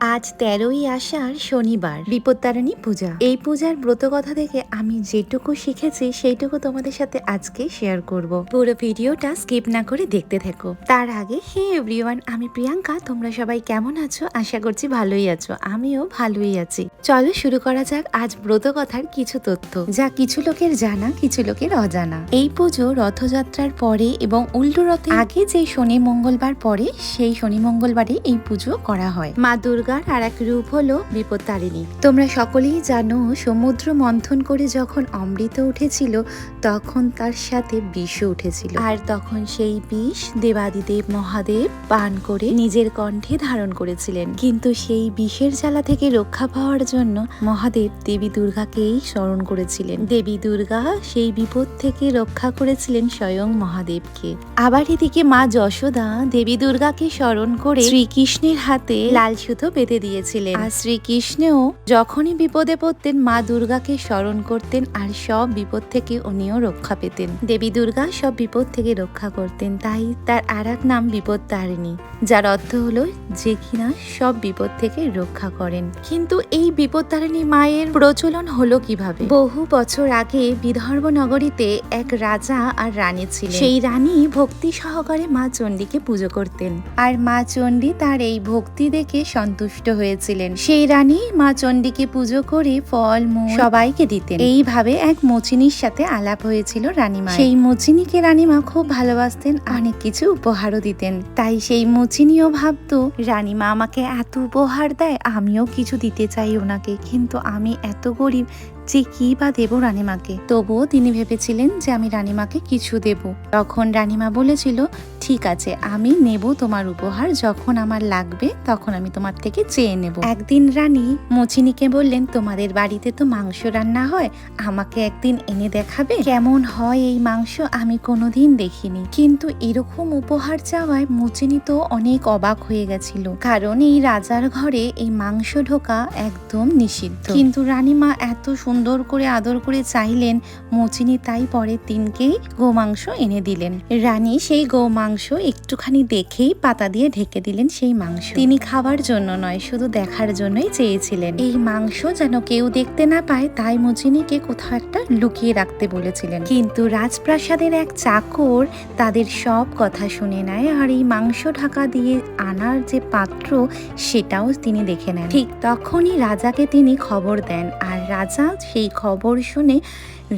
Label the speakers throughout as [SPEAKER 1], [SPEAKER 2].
[SPEAKER 1] আজ তেরোই আষাঢ় শনিবার, বিপত্তারিণী পূজা। এই পূজার ব্রত কথা থেকে আমি যেটুকু শিখেছি, সেইটুকু তোমাদের সাথে আজকে শেয়ার করব। পুরো ভিডিওটা স্কিপ না করে দেখতে থেকো। তার আগে, হে এভরিওয়ান আমি প্রিয়াঙ্কা। তোমরা সবাই কেমন আছো? আশা করছি ভালোই আছো। আমিও ভালোই আছি। চলো শুরু করা যাক আজ ব্রত কথার কিছু তথ্য। যা কিছু লোকের জানা, কিছু লোকের অজানা। এই পুজো রথযাত্রার পরে এবং উল্টো রথে আগে যে শনি মঙ্গলবার পরে সেই শনি মঙ্গলবারে এই পুজো করা হয়। মা দুর্গার আর এক রূপ হলো বিপত্তারিণী। তোমরা সকলেই জানো সমুদ্র মন্থন করে যখন অমৃত উঠেছিল তখন তার সাথে বিষও উঠেছিল। আর তখন সেই বিষ দেবাদিদেব মহাদেব পান করে নিজের কণ্ঠে ধারণ করেছিলেন। কিন্তু সেই বিষের জ্বালা থেকে রক্ষা পাওয়ার জন্য মহাদেব দেবী দুর্গাকেই স্মরণ করেছিলেন। দেবী দুর্গা সেই বিপদ থেকে রক্ষা করেছিলেন স্বয়ং মহাদেবকে। আবার এদিকে মা যশোদা দেবী দুর্গাকে স্মরণ করে শ্রীকৃষ্ণের হাতে লাল সুতো বেঁধে দিয়েছিলেন। আর শ্রীকৃষ্ণেও যখনই বিপদে পড়তেন, মা দুর্গাকে স্মরণ করতেন আর সব বিপদ থেকে উনিও রক্ষা পেতেন। দেবী দুর্গা সব বিপদ থেকে রক্ষা করতেন, তাই তার আর এক নাম বিপদ তারিণী, যার অর্থ হলো যে কিনা সব বিপদ থেকে রক্ষা করেন। কিন্তু এই বিপদ তারিণী মায়ের প্রচলন হলো কীভাবে? বহু বছর আগে বিদর্ভ নগরীতে এক রাজা আর রানী ছিল সেই রানী ভক্তি সহকারে মা চণ্ডীকে পুজো করতেন। আর মা চণ্ডী তার এই ভক্তি দেখে সন্তুষ্ট হয়েছিলেন। সেই রানী মা চণ্ডীকে পুজো করে ফল মূল সবাইকে দিতেন। এইভাবে এক মচিনীর সাথে আলাপ হয়েছিল রানীমা সেই মচিনীকে রানীমা খুব ভালোবাসতেন অনেক কিছু উপহারও দিতেন। তাই সেই মচিনীও ভাবতো রানীমা আমাকে এত উপহার দেয় আমিও কিছু দিতে চাই ওনাকে কিন্তু আমি এত গরিব যে কি বা দেব রানীমাকে? তবুও তিনি ভেবেছিলেন যে আমি রানীমাকে কিছু দেব। তখন রানীমা বলেছিল, ঠিক আছে, আমি নেব তোমার উপহার, যখন আমার লাগবে, তখন আমি তোমার থেকে চেয়ে নেব। একদিন রানী মচিনীকে বললেন, তোমাদের বাড়িতে তো মাংস রান্না হয়, আমাকে একদিন এনে দেখাবে? কেমন হয় এই মাংস, আমি কোনোদিন দেখিনি। কিন্তু এরকম উপহার চাওয়ায় মুচিনি তো অনেক অবাক হয়ে গেছিল, কারণ এই রাজার ঘরে এই মাংস ঢোকা একদম নিষিদ্ধ। কিন্তু রানীমা এত সুন্দর করে আদর করে চাইলেন, মুচিনি তাই পরের দিনকেই গোমাংস এনে দিলেন। রানী সেই গোমাংস একটুখানি দেখেই পাতা দিয়ে ঢেকে দিলেন সেই মাংস। তিনি খাবার জন্য নয়, শুধু দেখার জন্যই চেয়েছিলেন। এই মাংস যেন কেউ দেখতে না পায়, তাই মুচিনিকে কোথাও একটা লুকিয়ে রাখতে বলেছিলেন। কিন্তু রাজপ্রাসাদের এক চাকর তাদের সব কথা শুনে নেয় আর এই মাংস ঢাকা দিয়ে আনার যে পাত্র, সেটাও তিনি দেখে নেন। ঠিক তখনই রাজাকে তিনি খবর দেন আর রাজা সেই খবর শুনে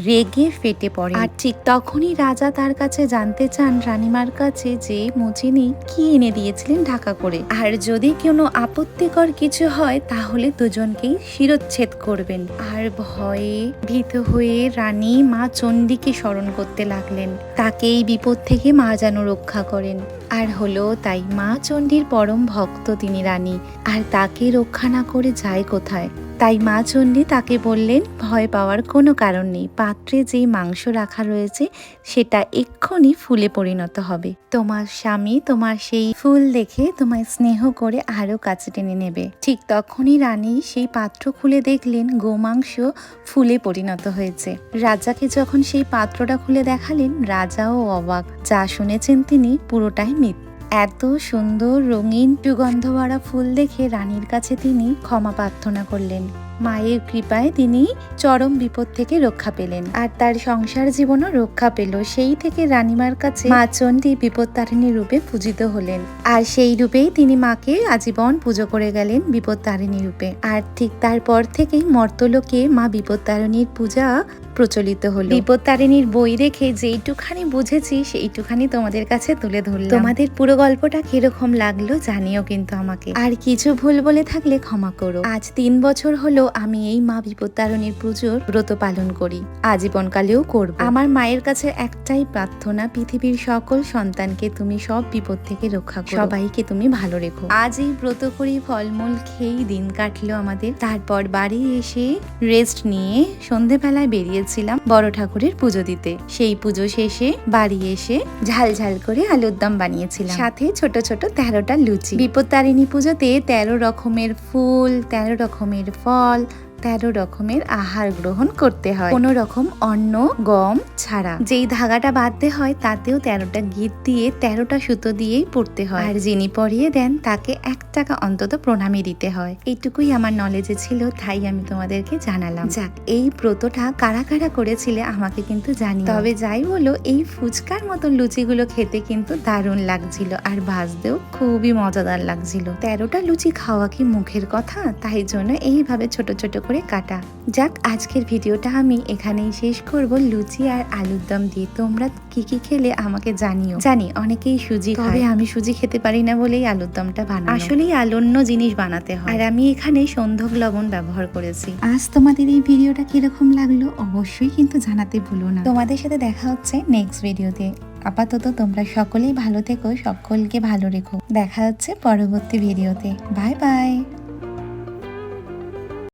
[SPEAKER 1] রেগে ফেটে পড়ে। আর ঠিক তখনই রাজা তার কাছে জানতে চান রানীমার কাছে যে মুচিনি কি এনে দিয়েছিলেন ঢাকা করে। আর যদি কোনো আপত্তিকর কিছু হয় তাহলে দুজনকেই শিরচ্ছেদ করবেন। আর ভয়ে ভীত হয়ে রানী মা চণ্ডীকে স্মরণ করতে লাগলেন। তাকে এই বিপদ থেকে মা যেন রক্ষা করেন। আর হলো তাই মা চণ্ডীর পরম ভক্ত তিনি রানী। আর তাকে রক্ষা না করে যায় কোথায়? তাই মা চণ্ডী তাকে বললেন, ভয় পাওয়ার কোনো কারণ নেই। পাত্রে যেই মাংস রাখা রয়েছে, সেটা এক্ষুনি ফুলে পরিণত হবে। তোমার স্বামী তোমার সেই ফুল দেখে তোমায় স্নেহ করে আরও কাছে টেনে নেবে। ঠিক তখনই রানী সেই পাত্র খুলে দেখলেন, গোমাংস ফুলে পরিণত হয়েছে। রাজাকে যখন সেই পাত্রটা খুলে দেখালেন, রাজাও অবাক। যা শুনেছেন তিনি, পুরোটাই মিথ্যা। এত সুন্দর রঙিন সুগন্ধভরা ফুল দেখে রানীর কাছে তিনি ক্ষমা প্রার্থনা করলেন। মায়ের কৃপায় তিনি চরম বিপদ থেকে রক্ষা পেলেন আর তার সংসার জীবনও রক্ষা পেল। সেই থেকে রানীমার কাছে মা চণ্ডী বিপত্তারিণী রূপে পূজিত হলেন। আর সেই রূপেই তিনি মাকে আজীবন পুজো করে গেলেন বিপত্তারিণী রূপে। আর ঠিক তারপর থেকেই মর্তলোকে মা বিপত্তারিণীর পূজা প্রচলিত হলো। বিপত্তারিণীর বই দেখে যেইটুখানি বুঝেছি সেইটুখানি তোমাদের কাছে তুলে ধরলাম। তোমাদের পুরো গল্পটা কীরকম লাগল জানিও কিন্তু আমাকে। আর কিছু ভুল বলে থাকলে ক্ষমা করো। আজ তিন বছর হলো আমি এই মা বিপত্তারিণীর পুজোর ব্রত পালন করি। আজীবনকালেও করব। আমার মায়ের কাছে একটাই প্রার্থনা পৃথিবীর সকল সন্তানকে তুমি সব বিপদ থেকে রক্ষা করো। সবাইকে তুমি ভালো রেখো। আজ এই ব্রত করি ফলমূল খেয়েই দিন কাটলো আমাদের। তারপর বাড়ি এসে রেস্ট নিয়ে সন্ধেবেলায় বেরিয়েছিলাম বড় ঠাকুরের পুজো দিতে। সেই পুজো শেষে বাড়ি এসে ঝাল ঝাল করে আলুর দম বানিয়েছিলাম। সাথে ছোট ছোট তেরোটা লুচি। বিপত্তারিণী পুজোতে তেরো রকমের ফুল, তেরো রকমের ফল তেরো রকমের আহার গ্রহণ করতে হয়। কোনো রকম অন্ন, গম ছাড়া। যেই ধাগাটা বাঁধতে হয়, তাতেও তেরোটা গিট দিয়ে তেরোটা সুতো দিয়েই পড়তে হয়। আর যিনি পরিয়ে দেন, তাকে এক টাকা অন্তত প্রণামী দিতে হয়। এইটুকুই আমার নলেজে ছিল, তাই আমি তোমাদেরকে জানালাম। যাক, এই ব্রতটা কারা কারা করেছিলে আমাকে কিন্তু জানি তবে যাই বলো, এই ফুচকার মতন লুচিগুলো খেতে কিন্তু দারুণ লাগছিল আর ভাজতেও খুবই মজাদার লাগছিল। তেরোটা লুচি খাওয়া কি মুখের কথা? তাই জন্য এইভাবে ছোট ছোট করে কাটা। যাক, আজকের ভিডিওটা আমি এখানেই শেষ করব। লুচি আর আলুর দম দিয়ে তোমরা কি কি খেলে আমাকে জানিও। জানি, অনেকেই সুজি খাবে আমি সুজি খেতে পারি না বলেই আলুর দমটা বানানো। আসলেই আলন্য জিনিস বানাতে হয়। আর আমি এখানে সন্ধক লবণ ব্যবহার করেছি। আজ তোমাদের এই ভিডিওটা কীরকম লাগল অবশ্যই কিন্তু জানাতে ভুলো না। তোমাদের সাথে দেখা হচ্ছে নেক্সট ভিডিওতে। আপাতত তোমরা সকলেই ভালো থেকো, সকলকে ভালো রেখো। দেখা হচ্ছে পরবর্তী ভিডিওতে। Bye bye.